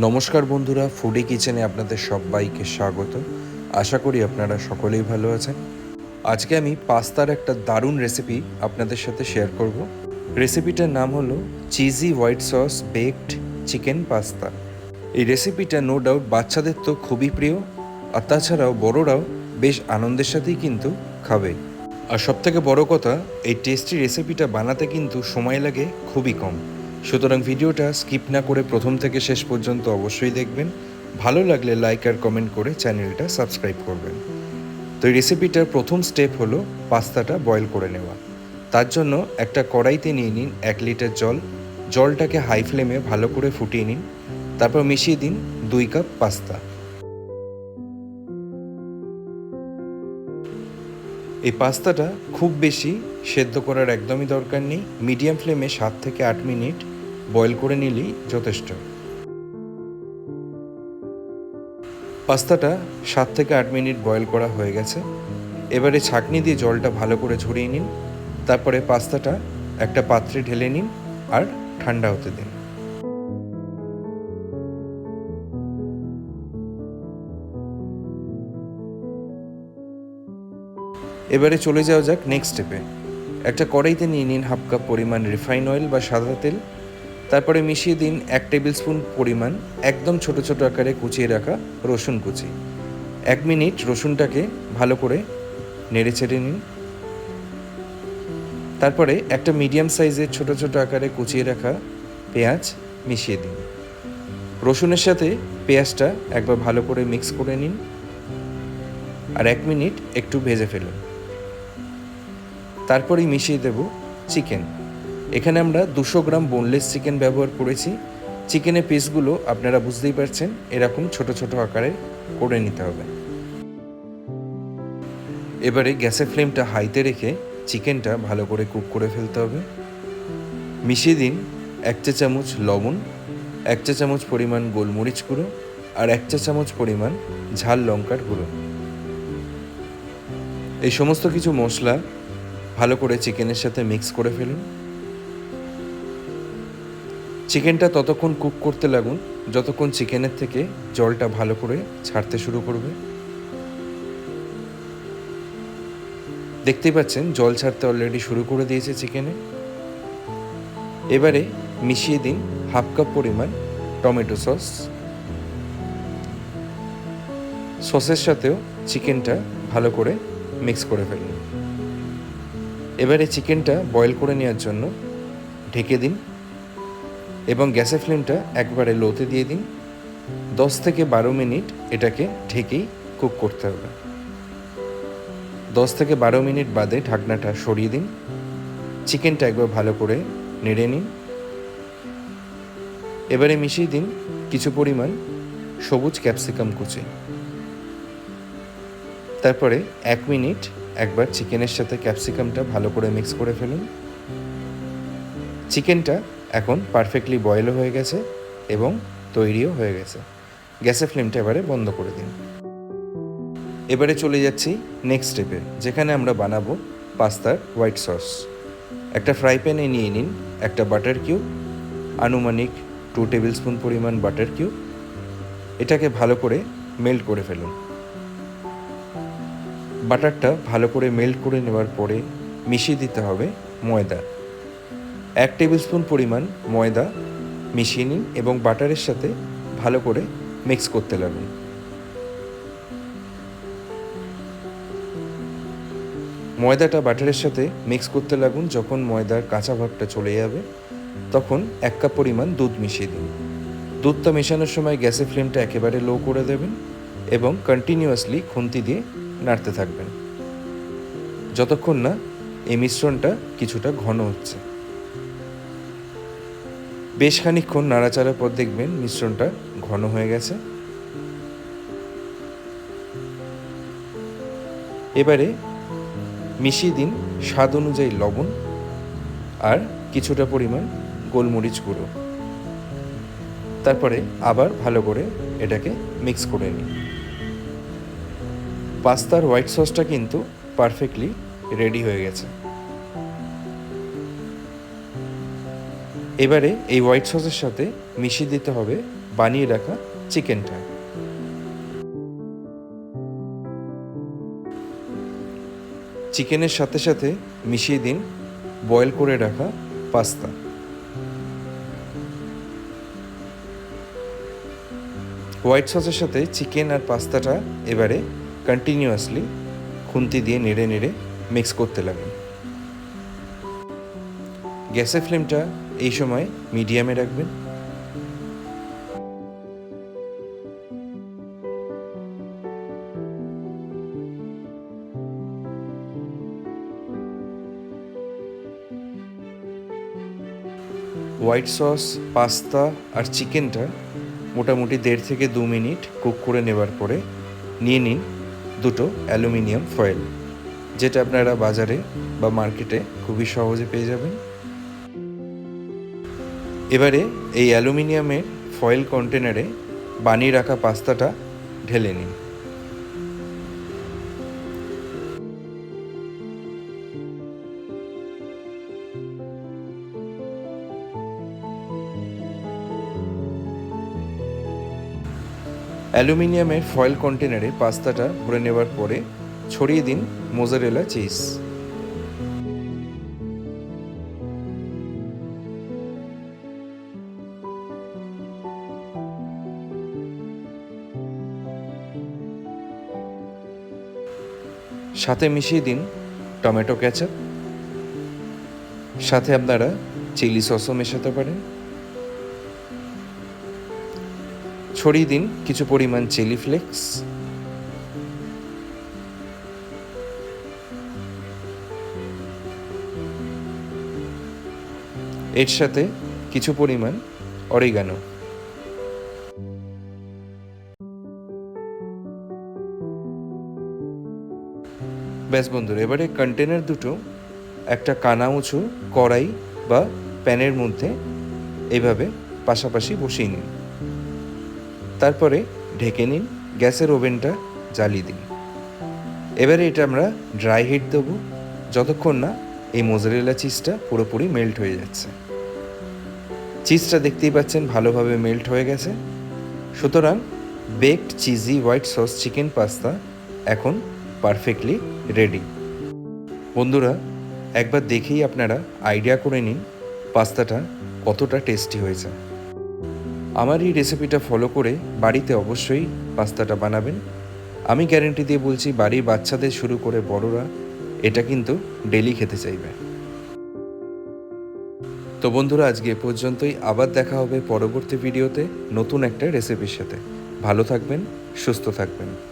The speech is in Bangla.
নমস্কার বন্ধুরা ফুডি কিচেনে আপনাদের সবাইকে স্বাগত। আশা করি আপনারা সকলেই ভালো আছেন। আজকে আমি পাস্তার একটা দারুণ রেসিপি আপনাদের সাথে শেয়ার করব। রেসিপিটার নাম হলো cheesy white sauce baked chicken pasta এই রেসিপিটা নো ডাউট বাচ্চাদের তো খুবই প্রিয়, আর তাছাড়াও বড়রাও বেশ আনন্দের সাথেই কিন্তু খাবে। আর সবথেকে বড় কথা, এই টেস্টি রেসিপিটা বানাতে কিন্তু সময় লাগে খুবই কম। সুতরাং ভিডিওটা স্কিপ না করে প্রথম থেকে শেষ পর্যন্ত অবশ্যই দেখবেন। ভালো লাগলে লাইক আর কমেন্ট করে চ্যানেলটা সাবস্ক্রাইব করবেন। তো এই রেসিপিটার প্রথম স্টেপ হলো পাস্তাটা বয়েল করে নেওয়া। তার জন্য একটা কড়াইতে নিয়ে নিন এক লিটার জল। জলটাকে হাই ফ্লেমে ভালো করে ফুটিয়ে নিন। তারপর মিশিয়ে দিন দুই কাপ পাস্তা। এই পাস্তাটা খুব বেশি সেদ্ধ করার একদমই দরকার নেই। মিডিয়াম ফ্লেমে সাত থেকে আট মিনিট বয়েল করে নিলেই যথেষ্ট। পাস্তাটা সাত থেকে আট মিনিট বয়েল করা হয়ে গেছে। এবারে ছাঁকনি দিয়ে জলটা ভালো করে ঝরিয়ে নিন। তারপরে পাস্তাটা একটা পাত্রে ঢেলে নিন আর ঠান্ডা হতে দিন। এবারে চলে যাওয়া যাক নেক্সট স্টেপে একটা কড়াইতে নিয়ে নিন হাফ কাপ পরিমাণ রিফাইন অয়েল বা সাদা তেল। তারপরে মিশিয়ে দিন এক টেবিল স্পুন পরিমাণ একদম ছোট ছোট আকারে কুচিয়ে রাখা রসুন কুচি। এক মিনিট রসুনটাকে ভালো করে নেড়ে ছেড়ে নিন। তারপরে একটা মিডিয়াম সাইজের ছোট ছোট আকারে কুচিয়ে রাখা পেঁয়াজ মিশিয়ে দিন। রসুনের সাথে পেঁয়াজটা একবার ভালো করে মিক্স করে নিন। আর এক মিনিট একটু ভেজে ফেলুন। তারপরেই মিশিয়ে দেব চিকেন। এখানে আমরা দুশো গ্রাম বোনলেস চিকেন ব্যবহার করেছি। চিকেনের পিসগুলো আপনারা বুঝতেই পারছেন, এরকম ছোট ছোট আকারে করে নিতে হবে। এবারে গ্যাসের ফ্লেমটা হাইতে রেখে চিকেনটা ভালো করে কুক করে ফেলতে হবে। মিশিয়ে দিন এক চা চামচ লবণ, এক চা চামচ পরিমাণ গোলমরিচ গুঁড়ো আর এক চা চামচ পরিমাণ ঝাল লঙ্কার গুঁড়ো। এই সমস্ত কিছু মশলা ভালো করে চিকেনের সাথে মিক্স করে ফেলুন। চিকেনটা ততক্ষণ কুক করতে লাগুন, যতক্ষণ চিকেনের থেকে জলটা ভালো করে ছাড়তে শুরু করবে। দেখতেই পাচ্ছেন, জল ছাড়তে অলরেডি শুরু করে দিয়েছে চিকেনে। এবারে মিশিয়ে দিন হাফ কাপ পরিমাণ টমেটো সস। সসের সাথেও চিকেনটা ভালো করে মিক্স করে ফেলুন। এবারে চিকেনটা বয়েল করে নেওয়ার জন্য ঢেকে দিন এবং গ্যাসের ফ্লেমটা একবারে লোতে দিয়ে দিন। দশ থেকে বারো মিনিট এটাকে ঢেকেই কুক করতে হবে। দশ থেকে বারো মিনিট বাদে ঢাকনাটা সরিয়ে দিন। চিকেনটা একবার ভালো করে নেড়ে নিন। এবারে মিশিয়ে দিন কিছু পরিমাণ সবুজ ক্যাপসিকাম কুচি। তারপরে এক মিনিট একবার চিকেনের সাথে ক্যাপসিকামটা ভালো করে মিক্স করে ফেলুন। চিকেনটা এখন পারফেক্টলি বয়েলও হয়ে গেছে এবং তৈরিও হয়ে গেছে। গ্যাসের ফ্লেমটা এবারে বন্ধ করে দিন। এবারে চলে যাচ্ছি নেক্সট স্টেপে যেখানে আমরা বানাবো পাস্তার হোয়াইট সস একটা ফ্রাই প্যানে নিয়ে নিন একটা বাটার কিউব আনুমানিক টু টেবিল স্পুন পরিমাণ বাটার কিউব এটাকে ভালো করে মেল্ট করে ফেলুন। বাটারটা ভালো করে মেল্ট করে নেওয়ার পরে মিশিয়ে দিতে হবে ময়দা। এক টেবিল স্পুন পরিমাণ ময়দা মিশিয়ে নিন এবং বাটারের সাথে ভালো করে মিক্স করতে লাগুন। ময়দাটা বাটারের সাথে মিক্স করতে লাগুন। যখন ময়দার কাঁচা ভাবটা চলে যাবে, তখন এক কাপ পরিমাণ দুধ মিশিয়ে দিন। দুধটা মেশানোর সময় গ্যাসের ফ্লেমটা একেবারে লো করে দেবেন এবং কন্টিনিউয়াসলি খুন্তি দিয়ে নাড়তে থাকবেন। যতক্ষণ না এই মিশ্রণটা কিছুটা ঘন হচ্ছে। বেশ খানিক্ষণ নাড়াচাড়ার পর দেখবেন মিশ্রণটা ঘন হয়ে গেছে। এবারে মিশিয়ে দিন স্বাদ অনুযায়ী লবণ আর কিছুটা পরিমাণ গোলমরিচ গুঁড়ো। তারপরে আবার ভালো করে এটাকে মিক্স করে নিন। পাস্তার হোয়াইট সসটা কিন্তু পারফেক্টলি রেডি হয়ে গেছে। এবারে এই হোয়াইট সসের সাথে মিশিয়ে দিতে হবে বানিয়ে রাখা চিকেনটা। চিকেনের সাথে সাথে মিশিয়ে দিন বয়েল করে রাখা পাস্তা। হোয়াইট সসের সাথে চিকেন আর পাস্তাটা এবারে কন্টিনিউয়াসলি খুন্তি দিয়ে নেড়ে নেড়ে মিক্স করতে লাগুন। গ্যাসের ফ্লেমটা এই সময় মিডিয়ামে রাখবেন। হোয়াইট সস, পাস্তা আর চিকেনটা মোটামুটি দেড় থেকে দু মিনিট কুক করে নেবার পরে নিয়ে নিন দুটো অ্যালুমিনিয়াম ফয়েল, যেটা আপনারা বাজারে বা মার্কেটে খুবই সহজে পেয়ে যাবেন। এবারে এই অ্যালুমিনিয়ামের ফয়েল কন্টেনারে বানিয়ে রাখা পাস্তাটা ঢেলে নিন। অ্যালুমিনিয়ামের ফয়েল কন্টেনারে পাস্তাটা ভরে নেবার পরে ছড়িয়ে দিন মোজারেলা চিজ। সাথে মিশিয়ে দিন টমেটো কেচাপ। সাথে আপনারা চিলি সসও মেশাতে পারেন। ছড়িয়ে দিন কিছু পরিমাণ চিলি ফ্লেক্স। এর সাথে কিছু পরিমাণ অরিগানো। ব্যাস বন্ধুরা, এবারে কন্টেনার দুটো, একটা কানা উঁচু, কড়াই বা প্যানের মধ্যে এইভাবে পাশাপাশি বসিয়ে নিন। তারপরে ঢেকে নিন, গ্যাসের ওভেনটা জ্বালিয়ে দিন। এবারে এটা আমরা ড্রাই হিট দেবো, যতক্ষণ না এই মোজারেলা চিজটা পুরোপুরি মেল্ট হয়ে যাচ্ছে। চিজটা দেখতেই পাচ্ছেন ভালোভাবে মেল্ট হয়ে গেছে। সুতরাং baked cheesy white sauce chicken pasta এখন পারফেক্টলি রেডি। বন্ধুরা, একবার দেখেই আপনারা আইডিয়া করে নিন পাস্তাটা কতটা টেস্টি হয়েছে। আমার এই রেসিপিটা ফলো করে বাড়িতে অবশ্যই পাস্তাটা বানাবেন। আমি গ্যারেন্টি দিয়ে বলছি, বাড়ির বাচ্চাদের শুরু করে বড়রা এটা কিন্তু ডেলি খেতে চাইবে। তো বন্ধুরা, আজকে এ পর্যন্তই। আবার দেখা হবে পরবর্তী ভিডিওতে নতুন একটা রেসিপির সাথে। ভালো থাকবেন, সুস্থ থাকবেন।